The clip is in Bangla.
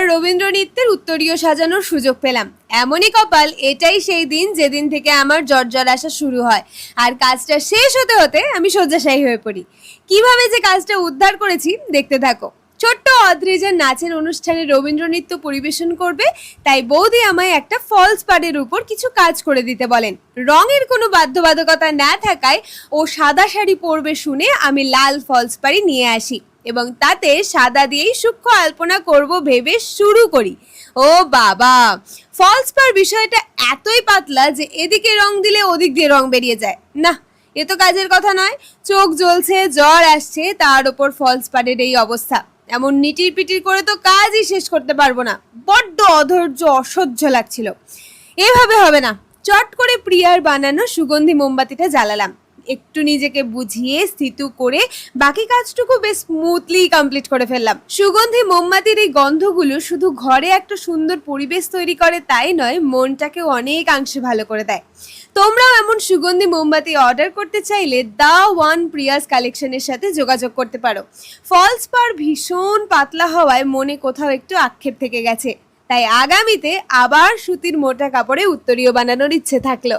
এবার রবীন্দ্র নৃত্যের উত্তরীয় সাজানোর সুযোগ পেলাম। এমনই কপাল, এটাই সেই দিন যেদিন থেকে আমার জর্জর আসা শুরু হয়। আর কাজটা শেষ হতে হতে আমি শয্যাশায়ী হয়ে পড়ি। কীভাবে যে কাজটা উদ্ধার করেছি, দেখতে থাকো। ছোট্ট অদ্রিজের নাচের অনুষ্ঠানে রবীন্দ্র নৃত্য পরিবেশন করবে, তাই বৌদি আমায় একটা ফলস পাড়ের উপর কিছু কাজ করে দিতে বলেন। রঙের কোনো বাধ্যবাধকতা না থাকায় ও সাদা শাড়ি পরবে শুনে আমি লাল ফলস পাড়ি নিয়ে আসি। এবং তাতে সাদা দিয়েই সূক্ষ্ম আলপনা করব ভেবে শুরু করি। ও বাবা! ফলস পার বিষয়টা এতই পাতলা যে এদিকে রং দিলে ওদিক দিয়ে রং বেরিয়ে যায়। না এ তো কাজের কথা নয়। চোখ জ্বলছে, জ্বর আসছে, তার ওপর ফলস পাড়ের এই অবস্থা। এমন নিটির পিটির করে তো কাজই শেষ করতে পারব না। বড্ড অধৈর্য, অসহ্য লাগছিল। এভাবে হবে না। চট করে প্রিয়ার বানানো সুগন্ধি মোমবাতিটা জ্বালালাম। একটু নিজেকে বুঝিয়ে স্থিতু করে বাকি কাজটুকু বেশ স্মুথলি কমপ্লিট করে ফেললাম। সুগন্ধি মোমবাতির এই গন্ধগুলো শুধু ঘরে একটা সুন্দর পরিবেশ তৈরি করে তাই নয়, মনটাকেও অনেকাংশে ভালো করে দেয়। তোমরাও এমন সুগন্ধি মোমবাতি অর্ডার করতে চাইলে দা ওয়ান প্রিয়াস কালেকশনের সাথে যোগাযোগ করতে পারো। ফলস পার ভীষণ পাতলা হওয়ায় মনে কোথাও একটু আক্ষেপ থেকে গেছে। তাই আগামীতে আবার সুতির মোটা কাপড়ে উত্তরীয় বানানোর ইচ্ছে থাকল।